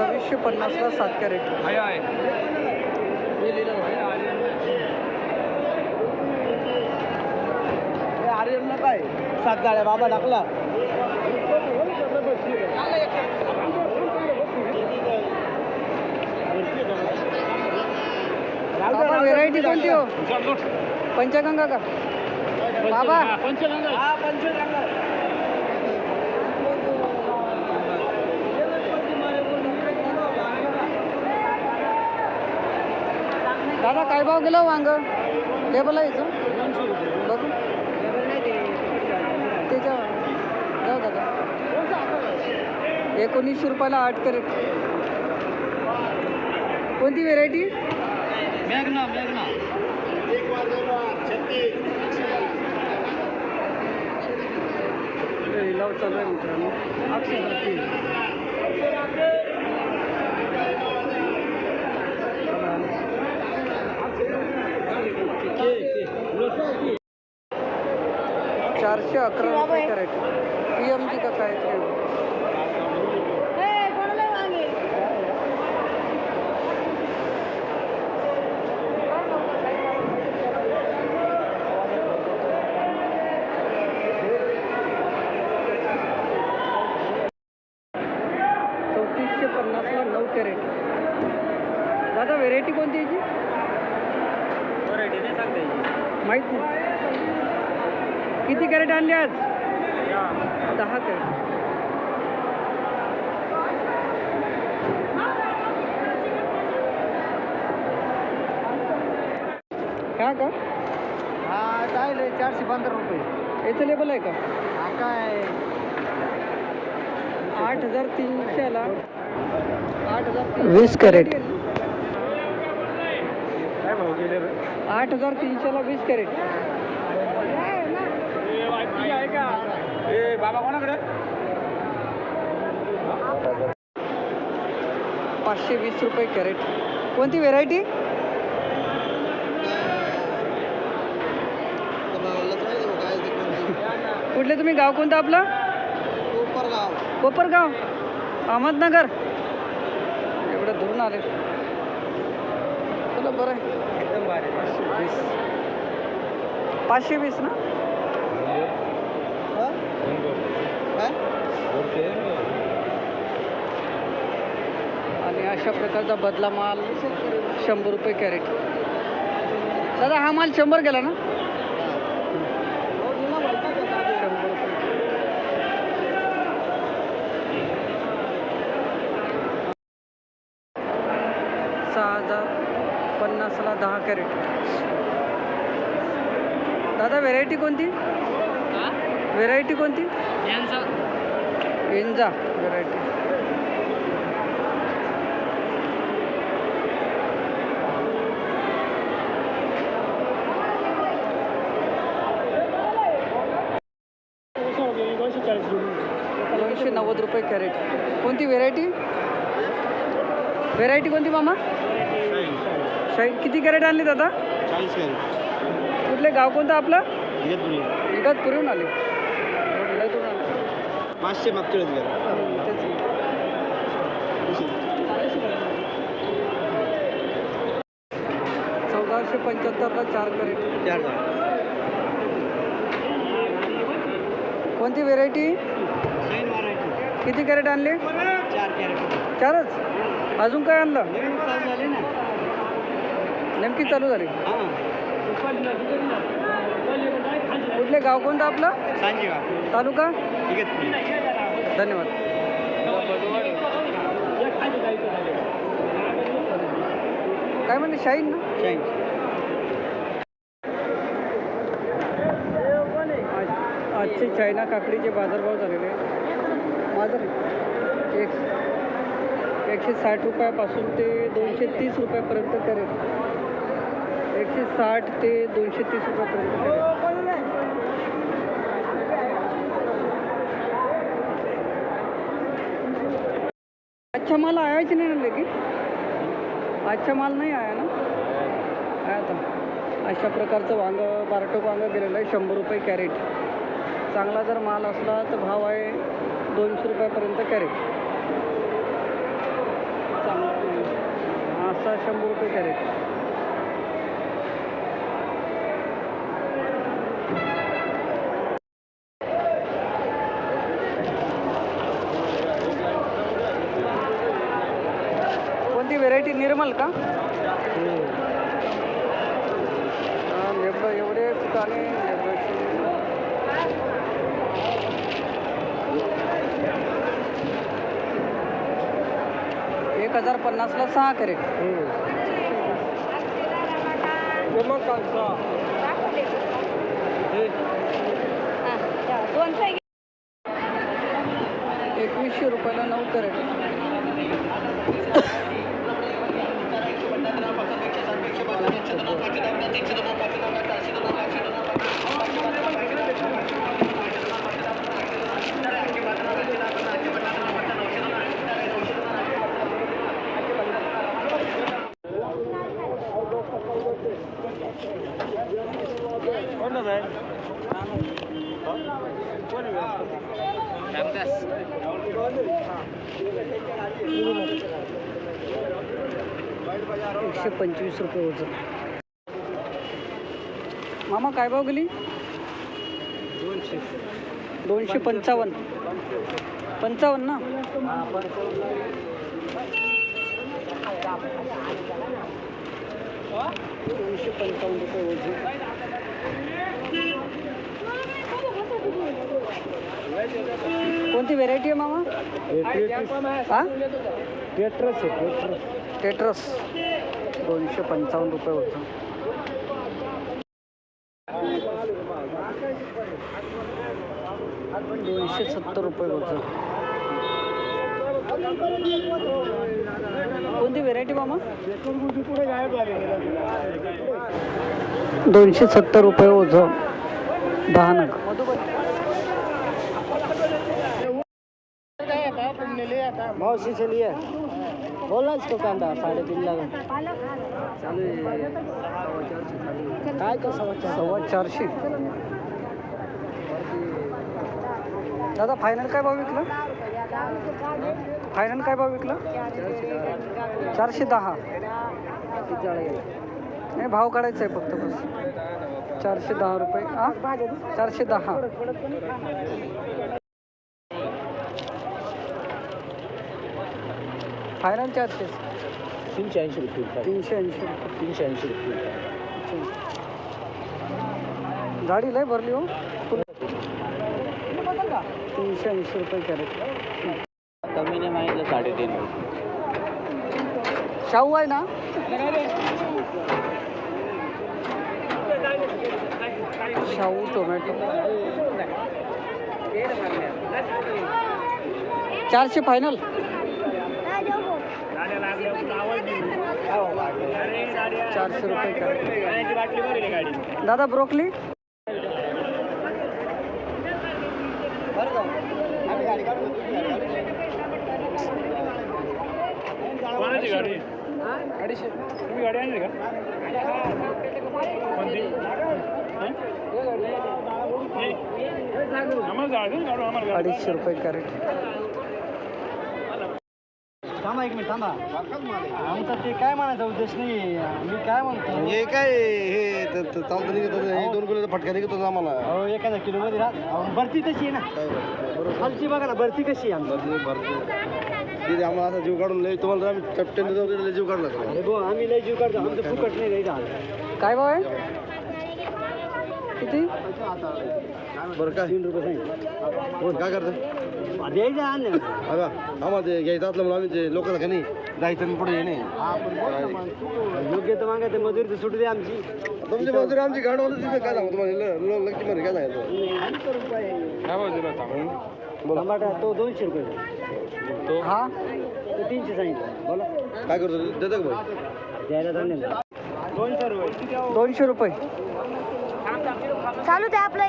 सव्वीसशे पन्नासला सात कॅरेट. आर्यन काय सात गाड्या बाबा टाकला बाबा व्हेरायटी कोणती हो? पंचगंगा का? बाबा. हा पंचगंगा. दादा काय भाव गेला वांग? लेबल आहे बघू. त्याच्या जाऊ दादा. एकोणीसशे रुपयाला आठ कॅरेट. कोणती व्हेरायटी मेघना लिलाव चालू आहे मित्रांनो. अक्षय चारशे अकरा रुपये कॅरेट. पी एम जी का काय ते चौतीसशे पन्नासला नऊ कॅरेट दादा व्हेरायटी कोणती याची माहीत नाही किती कॅरेट आणले आज दहा कॅरेट. हा का? हा जायला चारशे पंधरा रुपये. याचं लेबल आहे का? हा काय? आठ हजार तीनशेला आठ हजार वीस कॅरेट. काय आठ हजार तीनशेला वीस कॅरेट. आहे का? बाबा कोणाकडे? पाचशे वीस रुपये कॅरेट. कोणती व्हेरायटी कुठले तुम्ही गाव कोणतं आपलं? कोपरगाव. अहमदनगर. एवढं दुरून आले. चला बरं आहे. एकदम पाचशे वीस. पाचशे वीस ना? अशा प्रकारचा बदला माल शंभर रुपये कॅरेट. दादा हा माल शंभर गेला ना? सहा हजार पन्नासला दहा कॅरेट. दादा व्हेरायटी कोणती? व्हेरायटी कोणती? एंजा व्हेरायटी दोनशे नव्वद रुपये कॅरेट. कोणती व्हेरायटी व्हेरायटी कोणती मामा? शाही किती कॅरेट आणले दादा कुठले गाव कोणतं आपलं? इगतपुरी इगतपुरीहून आले. पाचशे मागच्या तेच. चौदाशे पंच्याहत्तरला चार कॅरेट. चार कोणती व्हेरायटी शाईन किती कॅरेट आणले? चारच? अजून काय आणलं? नेमकी चालू झाली. कुठले गाव कोणतं आपलं? तालुका? धन्यवाद. काय म्हणते शाहीन ना? शाईन आज- आजचे चायना काकडीचे बाजारभाव झालेले. बाजार एक एकशे साठ रुपयापासून ते दोनशे तीस रुपयापर्यंत करेल एकशे साठ ते दोनशे तीस रुपयापर्यंत करेल अच्छा माल आयाच नाही ना की? अच्छा माल नाही आया ना? आता. अशा प्रकारचं वांग बारटोक वांग गेलेलं आहे शंभर रुपये कॅरेट. चांगला जर माल असला तर भाव आहे दोनशे रुपयापर्यंत कॅरेट मासा शंभर रुपये कॅरेट कोणती व्हेरायटी निर्मल का? हा, एवढे दाणे एक हजार पन्नासला सहा कॅरेट एकवीसशे रुपयाला नऊ कॅरेट एकशे पंचवीस रुपये वजन. मामा काय भाव गेली? दोनशे. दोनशे पंचावन्न. पंचावन्न ना? दोनशे पंचावन्न रुपये वजन. कोणती व्हेरायटी आहे मामा? हा पेट्रस आहे पेट्रस टेट्रस दोनशे पंचावन्न रुपये वजन दोनशे सत्तर रुपये वजन कोणती व्हेरायटी मामा? दोनशे सत्तर रुपये ओझं दहा नग. मावशी चलिए बोला इसको कांदा साडेतीन लाख। काय का समाचार सव्वा चारशे? दादा फायनल काय भाव विकला? फायनल काय भाव विकला? चारशे दहा. नाही भाव काढायचा आहे फक्त बस. चारशे दहा रुपये चारशे दहा. फायनल चारशे तीनशे ऐंशी रुपये तीनशे ऐंशी रुपये. तीनशे ऐंशी रुपये गाडी लय भरली हो. तीनशे ऐंशी रुपये कॅरेट. कमी नाही मागितलं साडेतीन. शाहू आहे ना? शाहू टोमॅटो. चारशे फायनल. चारशे रुपये दादा ब्रोकली तुम्ही गाडी आणली का कोणती अडीचशे रुपये कॅरेट. थांबा एक मिनिट थांबा. आमचा ते काय म्हणायचा उद्देश नाही मी काय म्हणतो? हे काय हे त- त- चालतं निघत होतं, हे दोन किलो फटका निघत होता आम्हाला. अहो एखाद्या किलो मध्ये राहत भरती तशी आहे ना. काय बरोबर. खालची बघा ना भरती कशी आहे आमची. भरते भरते. तिथे आम्हाला आता जीव काढून लय तुम्हाला तर आम्ही चपटेने जाऊ लय जीव काढला अरे भाऊ आम्ही लय जीव काढतो. आमचं फुकट नाही लय झालं काय आहे किती? बरं काय? तीन रुपये हो काय करतं द्यायचं अगा आम्हाला ते घ्यायचं असलं म्हणून आम्ही ते लोकांना का नाही? जायचं आणि पुढे ये नाही योग्य तर मागायचं मजुरी तर सुटू दे आमची. तुमची मजुरी आमची गाडवाला तिथे काय सांगू तुम्हाला? ल- ल- लक्की मध्ये काय सांगायचं टमाटा तो दोनशे रुपये. हा? तो तीनशे सांगितलं. बोला. काय करतो? देतं का भाई? द्यायला दोनशे रुपये. दोनशे रुपये. चालू द्या आपला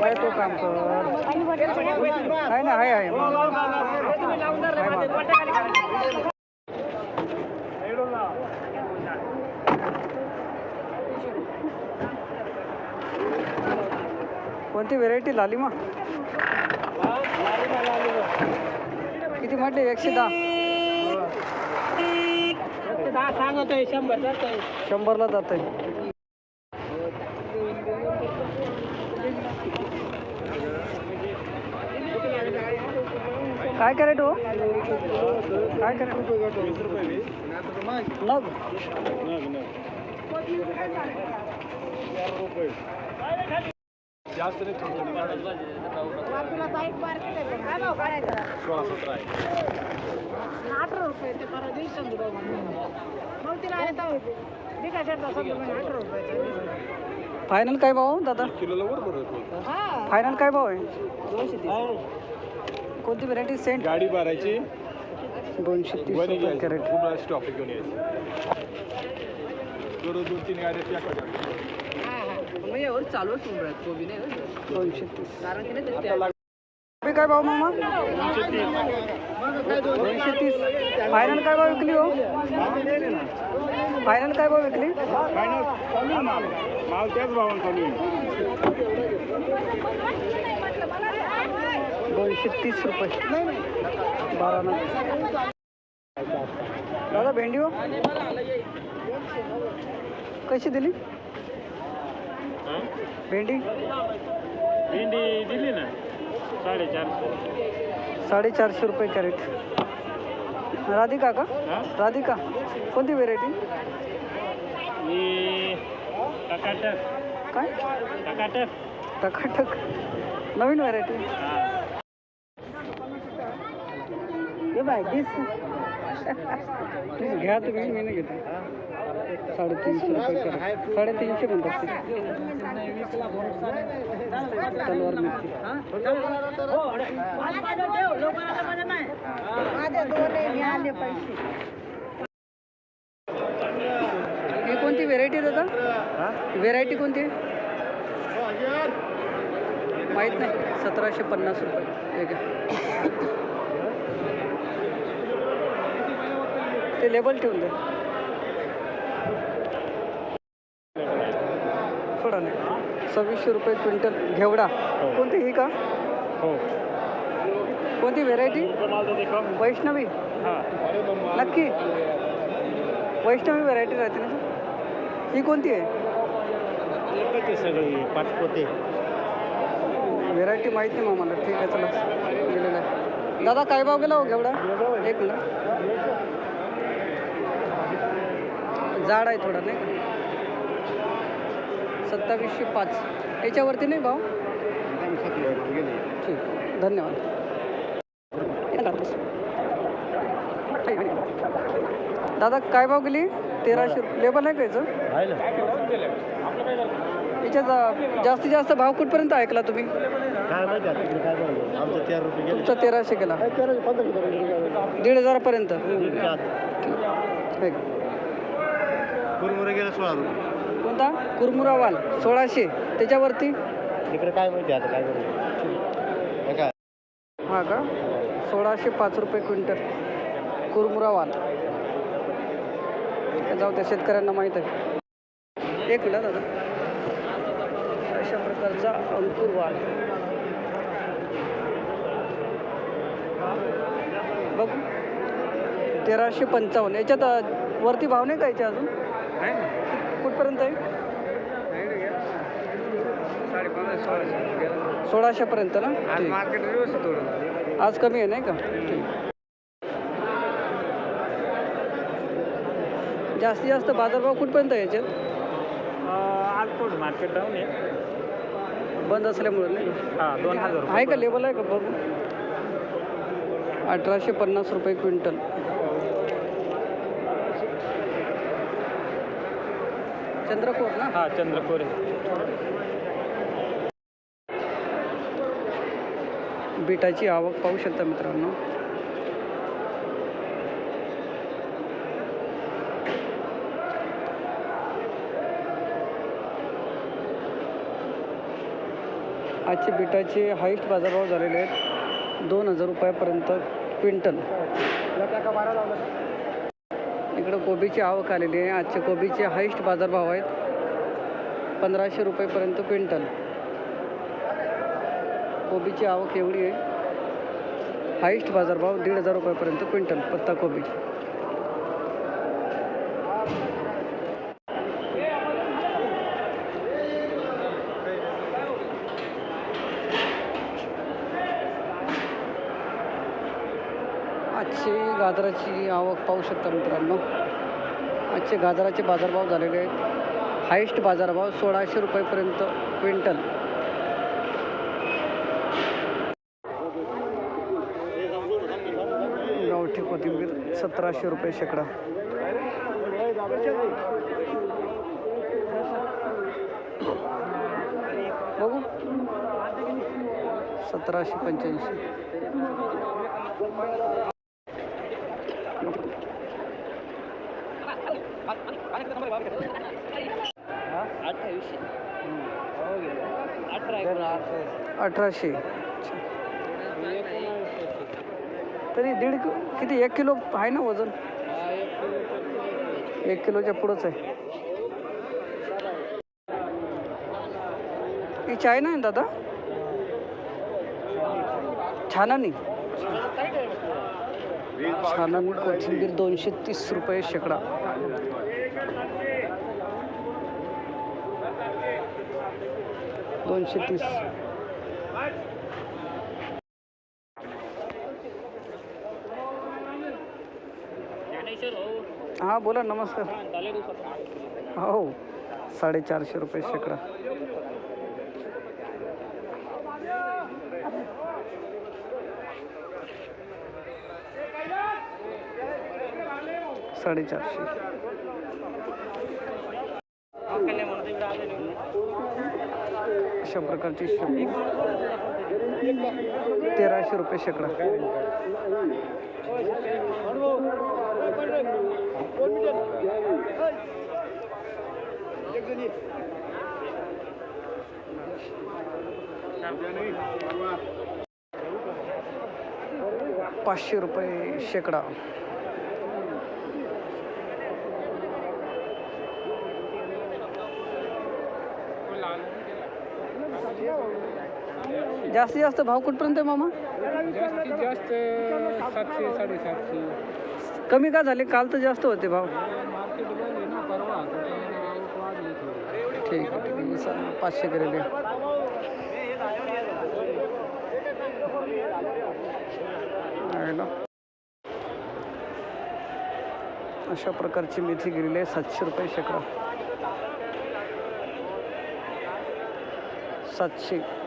काय तो काम कर आहे ना आहे आहे कोणती व्हेरायटी लालिमा मग? किती म्हटले? एकशे दहा. सांगतोय शंभर जातोय. शंभरला जात आहे काय करेट हो काय करेट नग. अठरा रुपये ते परत वीस मग तिला येता होते बिका शेटला समजा अठरा रुपये. फायनल काय भाव दादा? हा. फायनल काय भाव आहे? दोनशे तीस. कोणती व्हरायटी सेंट गाडी भरायची. दोनशे तीस रुपये कॅरेट स्टॉप घेऊन यायची. दोन तीन गाड्या दोनशे तीस कोबी काय भाव मामा? दोनशे तीस. फायनल काय भाव विकली हो? फायनल काय भाव विकली? माल. त्याच भावानं चालू आहे. दोनशे तीस रुपये. बारा नग दादा भेंडी हो? कशी दिली? भेंडी? भेंडी दिली ना. साडेचारशे. साडेचारशे रुपये कॅरेट. राधिका का? राधिका कोणती व्हेरायटी मी टकाटक. काय? टकाटक. टकाटक. नवीन व्हरायटी हे. बाय घ्या तुम्ही मी नाही घेतो. साडेतीनशे रुपये साडेतीनशे म्हणतात तलवार मिरची. हे कोणती व्हेरायटी दादा व्हेरायटी कोणती? माहीत नाही. सतराशे पन्नास रुपये. ठीक आहे ते लेबल ठेवून द्या सव्वीसशे रुपये क्विंटल. घेवडा. कोणती ही का? हो. कोणती व्हेरायटी वैष्णवी. नक्की. वैष्णवी व्हेरायटी राहते ना ही कोणती आहे? सगळी. पाचपोते व्हेरायटी माहीत नाही मग मला. ठीक आहे चला. गेलेलं आहे. दादा काय भाव गेला हो घेवडा? एक मिनिट. जाड आहे थोडा नाही का? सत्तावीसशे पाच. याच्यावरती नाही भाव ठीक. धन्यवाद. दादा काय भाव गेली? तेराशे लेबल आहे का याचं? याच्यात जास्तीत जास्त भाव कुठपर्यंत ऐकला तुम्ही? तुमचा तेराशे गेला. दीड हजारापर्यंत. ठीक. कुरमुरे गेलं सोळा रुपये. कोणता? कुरमुरा वाल सोळाशे. त्याच्यावरती? इकडे काय माहिती आता काय काय? हा का? सोळाशे पाच रुपये क्विंटल. कुरमुरा वाल जाऊ त्या शेतकऱ्यांना माहीत आहे. एक मिनिट दादा. अशा प्रकारचा अंकुर वाल. बघ. तेराशे पंचावन्न. याच्यात वरती भाव नाही का याच्या अजून? कुठपर्यंत आहे? सोळाशेपर्यंत ना. आज कमी आहे नाही का? जास्तीत जास्त बाजारभाव कुठपर्यंत याच्यात? आज थोडं मार्केट डाऊन आहे. बंद असल्यामुळे नाही? हा दोन हजार आहे का लेबल आहे का बघू? अठराशे पन्नास रुपये क्विंटल. चंद्रपूर ना? हा चंद्रपूर बीटाची आवक पाहू शकता मित्रांनो. आजचे बीटाचे हायस्ट बाजारभाव झालेले आहेत दोन हजार रुपयापर्यंत क्विंटल. इकडं कोबीची आवक आलेली आहे. आजचे कोबीचे हायस्ट बाजारभाव आहेत. पंधराशे रुपयेपर्यंत क्विंटल. कोबीची आवक एवढी आहे. हायेस्ट बाजारभाव दीड हजार रुपयापर्यंत क्विंटल पत्ता कोबीची गाजराची आवक पाहू शकता मित्रांनो. आजचे गाजराचे बाजारभाव झालेले आहेत. हायेस्ट बाजारभाव सोळाशे रुपयेपर्यंत क्विंटल. गावठी कोथिंबीर सतराशे रुपये शेकडा. बघू. सतराशे पंच्याऐंशी. अठराशे. तरी दीड कि किती एक किलो आहे ना वजन? एक किलोच्या पुढंच आहे. ही चाय ना दादा? छानानी. छानानी कोथिंबीर दोनशे तीस रुपये शेकडा. दोनशे तीस. हां बोला नमस्कार. हो साडेचारशे रुपये शेकडा. साडेचारशे. अशा प्रकारची शेपी तेराशे रुपये शेकडा. पाचशे रुपये शेकडा. जास्तीत जास्त भाव कुठपर्यंत आहे मामा? जास्तीत जास्त सातशे साडेसातशे. कमी का झाले? काल तर जास्त होते भाव. मार्केट बंद आहे ना परवा. आवक वाढली थोडी ठीक आहे ठीक आहे. सा- पाचशे करेल. हे. ना अशा प्रकारची मेथी गेलेली आहे सातशे रुपये शेकडा. सातशे.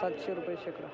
सातशे रुपये शेकडा.